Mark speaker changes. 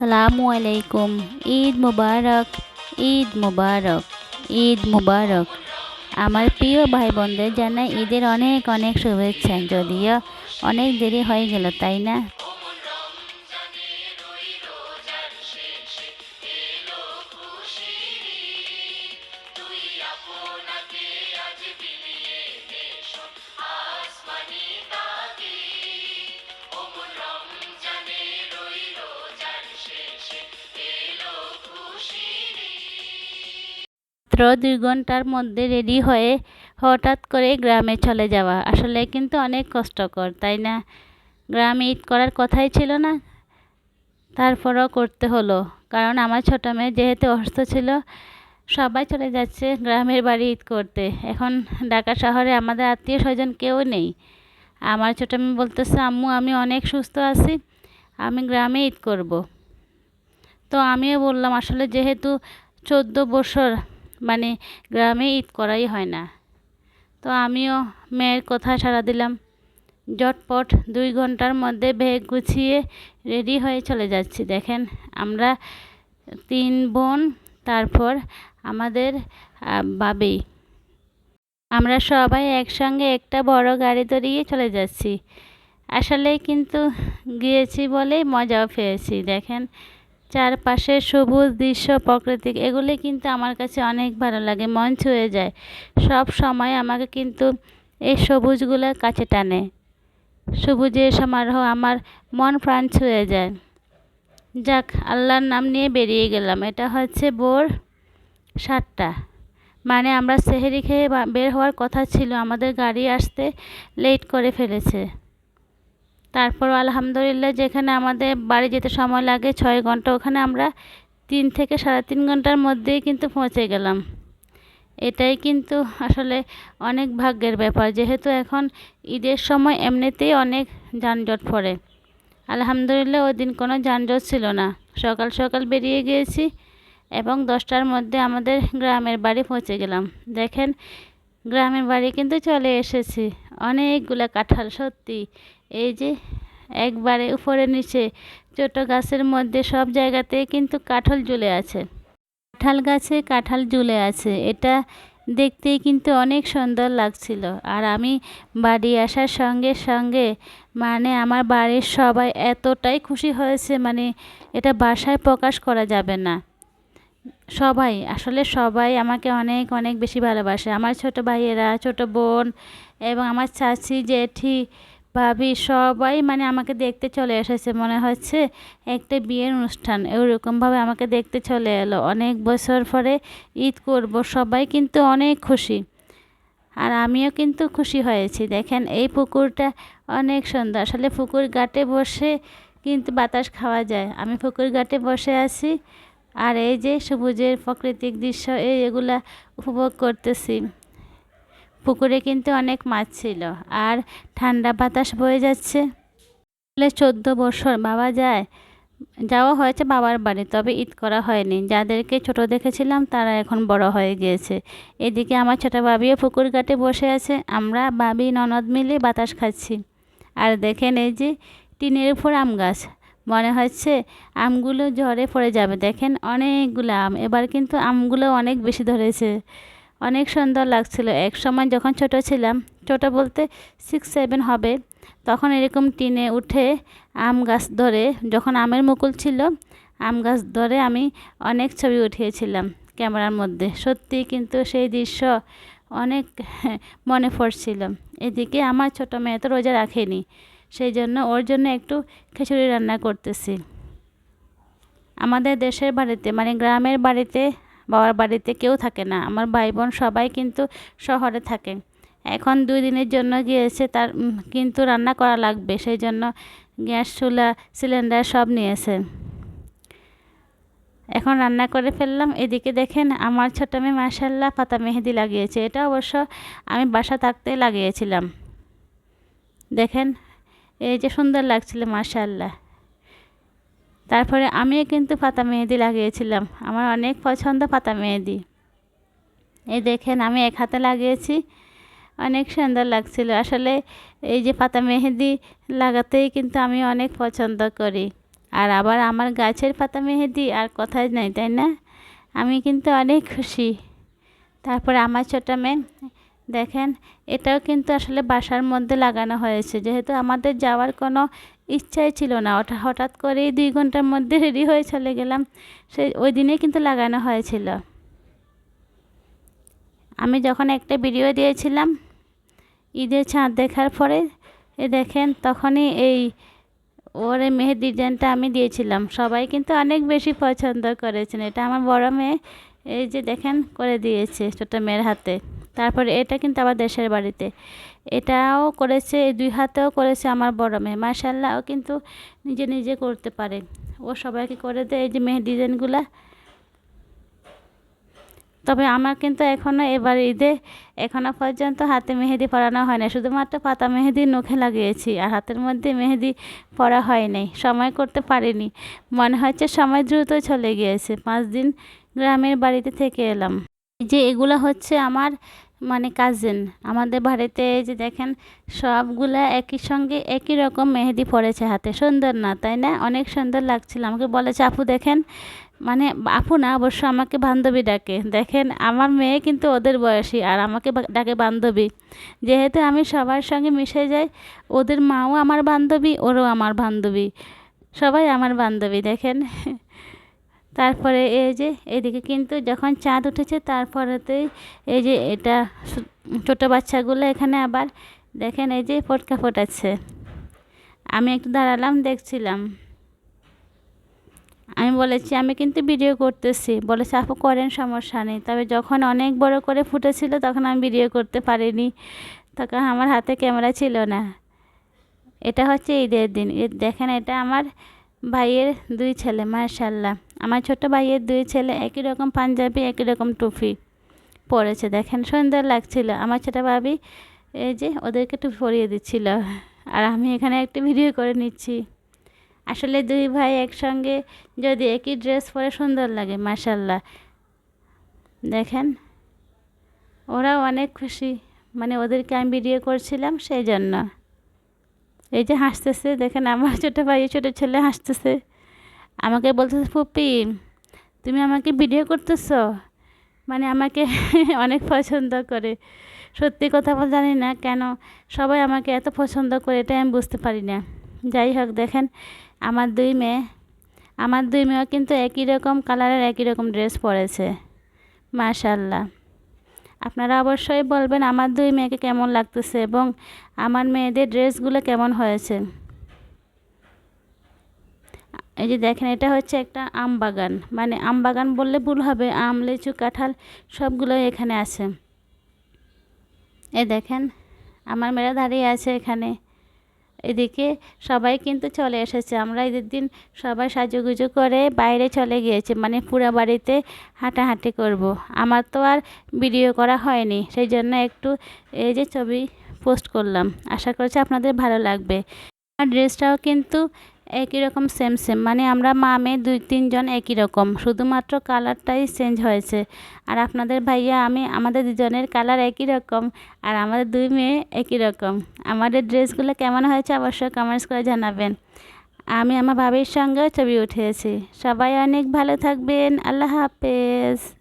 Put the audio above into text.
Speaker 1: সালামু আলাইকুম ঈদ মুবারক ঈদ মুবারক ঈদ মুবারক। আমার প্রিয় ভাই বোনদের জানাই ঈদের অনেক অনেক শুভেচ্ছা। যদিও অনেক দেরি হয়ে গেল, তাই না? মাত্র দুই ঘণ্টার মধ্যে রেডি হয়ে হঠাৎ করে গ্রামে চলে যাওয়া। আসলে কিন্তু অনেক কষ্টকর, তাই না? গ্রামে ঈদ করার কথাই ছিল না। তারপরও করতে হলো। কারণ আমার ছোটো মেয়ে যেহেতু অসুস্থ ছিল, সবাই চলে যাচ্ছে গ্রামের বাড়ি ঈদ করতে। এখন ঢাকা শহরে আমাদের আত্মীয় স্বজন কেউ নেই। আমার ছোটো মেয়ে বলতেছে, আম্মু, আমি অনেক সুস্থ আছি, আমি গ্রামে ঈদ করব। তো আমিও বললাম, আসলে যেহেতু চোদ্দ বছর মানে গ্রামে ঈদ করাই হয় না। তো আমিও মেয়ের কথা সাড়া দিলাম। জটপট দুই ঘণ্টার মধ্যে ব্যাগ গুছিয়ে রেডি হয়ে চলে যাচ্ছি। দেখেন, আমরা তিন বোন, তারপর আমাদের বাবি। আমরা সবাই একসঙ্গে একটা বড় গাড়ি ধরিয়ে চলে যাচ্ছি। আসলে কিন্তু গিয়েছি বলেই মজাও পেয়েছি। দেখেন চারপাশে সবুজ দৃশ্য, প্রাকৃতিক, এগুলি কিন্তু আমার কাছে অনেক ভালো লাগে, মন ছুঁয়ে যায়। সব সময় আমাকে কিন্তু এই সবুজগুলোর কাছে টানে। সবুজের সমারোহ আমার মন প্রাণ ছুঁয়ে যায়। যাক, আল্লাহর নাম নিয়ে বেরিয়ে গেলাম। এটা হচ্ছে বোর সাতটা। মানে আমরা সেহেরি খেয়ে বের হওয়ার কথা ছিল। আমাদের গাড়ি আসতে লেট করে ফেলেছে। তারপর আলহামদুলিল্লাহ যেখানে আমাদের বাড়ি যেতে সময় লাগে ছয় ঘণ্টা, ওখানে আমরা তিন থেকে সাড়ে তিন ঘণ্টার মধ্যেই কিন্তু পৌঁছে গেলাম। এটাই কিন্তু আসলে অনেক ভাগ্যের ব্যাপার, যেহেতু এখন ঈদের সময় এমনিতেই অনেক যানজট পড়ে। আলহামদুলিল্লাহ ওই দিন কোনো যানজট ছিল না। সকাল সকাল বেরিয়ে গিয়েছি এবং দশটার মধ্যে আমাদের গ্রামের বাড়ি পৌঁছে গেলাম। দেখেন, গ্রামের বাড়ি কিন্তু চলে এসেছি। অনেকগুলো কাঁঠাল সত্যি এই যে একবারে উপরে নিচে ছোটো গাছের মধ্যে সব জায়গাতেই কিন্তু কাঁঠাল ঝুলে আছে। কাঁঠাল গাছে কাঁঠাল ঝুলে আছে। এটা দেখতেই কিন্তু অনেক সুন্দর লাগছিল। আর আমি বাড়ি আসার সঙ্গে সঙ্গে মানে আমার বাড়ির সবাই এতটাই খুশি হয়েছে মানে এটা বাসায় প্রকাশ করা যাবে না। সবাই, আসলে সবাই আমাকে অনেক অনেক বেশি ভালোবাসে। আমার ছোটো ভাইয়েরা, ছোটো বোন এবং আমার চাচি, জেঠি ভাবি সবাই মানে আমাকে দেখতে চলে এসেছে, মনে হচ্ছে একটা বিয়ের অনুষ্ঠান। ওরকমভাবে আমাকে দেখতে চলে এলো। অনেক বছর পরে ঈদ করব, সবাই কিন্তু অনেক খুশি। আর আমিও কিন্তু খুশি হয়েছি। দেখেন, এই পুকুরটা অনেক সুন্দর। আসলে পুকুর ঘাটে বসে কিন্তু বাতাস খাওয়া যায়। আমি পুকুর ঘাটে বসে আছি আর এই যে সবুজের প্রাকৃতিক দৃশ্য, এই এগুলা উপভোগ করতেছি। পুকুরে কিন্তু অনেক মাছ ছিল। আর ঠান্ডা বাতাস বয়ে যাচ্ছে। চোদ্দ বছর বাবা যায়, যাওয়া হয়েছে বাবার বাড়ি, তবে ঈদ করা হয়নি। যাদেরকে ছোট দেখেছিলাম, তারা এখন বড় হয়ে গিয়েছে। এদিকে আমার ছোটো বাবিও পুকুর ঘাটে বসে আছে। আমরা বাবি ননদ মিলে বাতাস খাচ্ছি। আর দেখেন এই যে টিনের উপর আম গাছ। মনে হচ্ছে আমগুলো ঝড়ে পড়ে যাবে। দেখেন অনেকগুলো আম। এবার কিন্তু আমগুলো অনেক বেশি ধরেছে। অনেক সুন্দর লাগছিল। এক সময় যখন ছোট ছিলাম, ছোট বলতে সিক্স সেভেন হবে, তখন এরকম টিনে উঠে আম গাছ ধরে, যখন আমের মুকুল ছিল, আম গাছ ধরে আমি অনেক ছবি উঠিয়েছিলাম ক্যামেরার মধ্যে। সত্যি কিন্তু সেই দৃশ্য অনেক মনে পড়ছিল। এদিকে আমার ছোটো মেয়ে তো রোজা রাখেনি, সেই জন্য ওর জন্য একটু খিচুড়ি রান্না করতেছি। আমাদের দেশের বাড়িতে মানে গ্রামের বাড়িতে বাবার বাড়িতে কেউ থাকে না। আমার ভাই বোন সবাই কিন্তু শহরে থাকে। এখন দুই দিনের জন্য গিয়েছে তার কিন্তু রান্না করা লাগবে। সেই জন্য গ্যাস, চুলা, সিলিন্ডার সব নিয়েছে। এখন রান্না করে ফেললাম। এদিকে দেখেন আমার ছোটো মেয়ে মাসাল্লাহ পাতা মেহেদি লাগিয়েছে। এটা অবশ্য আমি বাসা থাকতে লাগিয়েছিলাম। দেখেন, এই যে সুন্দর লাগছিল মাসাল্লাহ তারপরে আমিও কিন্তু পাতা মেহেদি লাগিয়েছিলাম। আমার অনেক পছন্দ পাতা মেহেদি। এই দেখেন, আমি এক হাতে লাগিয়েছি। অনেক সুন্দর লাগছিল। আসলে এই যে পাতা মেহেদি লাগাতেই কিন্তু আমি অনেক পছন্দ করি। আর আবার আমার গাছের পাতা মেহেদি আর কথাই নাই, তাই না? আমি কিন্তু অনেক খুশি। তারপরে আমার ছোটো মেয়ে, দেখেন, এটাও কিন্তু আসলে বাসার মধ্যে লাগানো হয়েছে। যেহেতু আমাদের যাওয়ার কোনো ইচ্ছাই ছিল না। ওটা হঠাৎ করেই দুই ঘণ্টার মধ্যে রেডি হয়ে চলে গেলাম। সেই ওই দিনে কিন্তু লাগানো হয়েছিল। আমি যখন একটা ভিডিও দিয়েছিলাম ঈদের চাঁদ দেখার পরে দেখেন তখনই এই ওর এই মেহের ডিজাইনটা আমি দিয়েছিলাম। সবাই কিন্তু অনেক বেশি পছন্দ করেছেন। এটা আমার বড় মেয়ে এই যে দেখেন করে দিয়েছে ছোটো মেয়ের হাতে। তারপরে এটা কিন্তু আবার দেশের বাড়িতে। এটাও করেছে দুই হাতেও করেছে আমার বড় মেয়ে। মার্শাল্লাহ ও কিন্তু নিজে নিজে করতে পারে। ও সবাইকে করে দেয় এই যে মেহের ডিজাইনগুলা। তবে আমার কিন্তু এখনও এবার ঈদে এখনও পর্যন্ত হাতে মেহেদি পরানো হয় না শুধুমাত্র পাতা মেহেদি নখে লাগিয়েছি আর হাতের মধ্যে মেহেদি পরা হয় নাই। সময় করতে পারিনি। মনে হচ্ছে সময় দ্রুত চলে গিয়েছে। পাঁচ দিন গ্রামের বাড়িতে থেকে এলাম। যে এগুলো হচ্ছে আমার মানে কাজিন আমাদের বাড়িতে এই যে দেখেন, সবগুলা একই সঙ্গে একই রকম মেহেদি পড়েছে হাতে। সুন্দর না, তাই না? অনেক সুন্দর লাগছিল। আমাকে বলেছে, আপু, দেখেন মানে আপু না, অবশ্য আমাকে বান্ধবী ডাকে। দেখেন, আমার মেয়ে কিন্তু ওদের বয়সী আর আমাকে ডাকে বান্ধবী। যেহেতু আমি সবার সঙ্গে মিশে যাই, ওদের মাও আমার বান্ধবী, ওরও আমার বান্ধবী। সবাই আমার বান্ধবী, দেখেন। তারপরে এই যে এদিকে কিন্তু যখন চাঁদ উঠেছে তারপরেতেই এই যে এটা ছোটো বাচ্চাগুলো এখানে আবার দেখেন এই যে ফটকা ফোটাচ্ছে। আমি একটু দাঁড়ালাম, দেখছিলাম। আমি বলেছি, আমি কিন্তু ভিডিও করতেছি। বলেছে, আপু, করেন, সমস্যা নেই। তবে যখন অনেক বড় করে ফুটেছিল তখন আমি ভিডিও করতে পারিনি। তখন আমার হাতে ক্যামেরা ছিল না। এটা হচ্ছে ঈদের দিন। দেখেন, এটা আমার ভাইয়ের দুই ছেলে মার্শাল্লাহ আমার ছোট ভাইয়ের দুই ছেলে একই রকম পাঞ্জাবি, একই রকম টুপি পরেছে। দেখেন, সুন্দর লাগছিল। আমার ছোটো ভাবি এই যে ওদেরকে টুপি পরিয়ে দিচ্ছিল। আর আমি এখানে একটু ভিডিও করে নিচ্ছি। আসলে দুই ভাই একসঙ্গে যদি একই ড্রেস পরে সুন্দর লাগে মার্শাল্লাহ দেখেন, ওরাও অনেক খুশি। মানে ওদেরকে আমি ভিডিও করছিলাম সেই জন্য। এই যে হাসতেছে, দেখেন আমার ছোটো ভাই ছোটো ছেলে হাসতেছে। আমাকে বলতেছে, ফুপি, তুমি আমাকে ভিডিও করতেছ? মানে আমাকে অনেক পছন্দ করে। সত্যি কথা বল, জানি না কেন সবাই আমাকে এত পছন্দ করে এটা আমি বুঝতে পারি না। যাই হোক, দেখেন আমার দুই মেয়ে, আমার দুই মেয়েও কিন্তু একই রকম কালারের একই রকম ড্রেস পরেছে। মাশাল্লাহ আপনারা অবশ্যই বলবেন আমার দুই মেয়েকে কেমন লাগতেছে এবং আমার মেয়েদের ড্রেসগুলো কেমন হয়েছে। এই যে দেখেন, এটা হচ্ছে একটা আম বাগান। মানে আম বাগান বললে ভুল হবে, আম, লিচু, কাঁঠাল সবগুলোই এখানে আছে। এ দেখেন, আমার মেয়েরা দাঁড়িয়ে আছে এখানে। এদিকে সবাই কিন্তু চলে এসেছে। আমরা ঈদের দিন সবাই সাজুগুজু করে বাইরে চলে গিয়েছে মানে পুরা বাড়িতে হাঁটাহাঁটি করব। আমার তো আর ভিডিও করা হয়নি সেই জন্য একটু এই যে ছবি পোস্ট করলাম। আশা করছি আপনাদের ভালো লাগবে। আর ড্রেসটাও কিন্তু একই রকম সেম সেম মানে আমরা মা, মেয়ে দুই তিনজন একই রকম। শুধুমাত্র কালারটাই চেঞ্জ হয়েছে। আর আপনাদের ভাইয়া, আমি, আমাদের দুজনের কালার একই রকম। আর আমাদের দুই মেয়ে একই রকম। আমাদের ড্রেসগুলো কেমন হয়েছে অবশ্যই কমেন্টস করে জানাবেন। আমি আমার ভাবির সঙ্গেও ছবি উঠিয়েছি সবাই অনেক ভালো থাকবেন। আল্লাহ হাফেজ।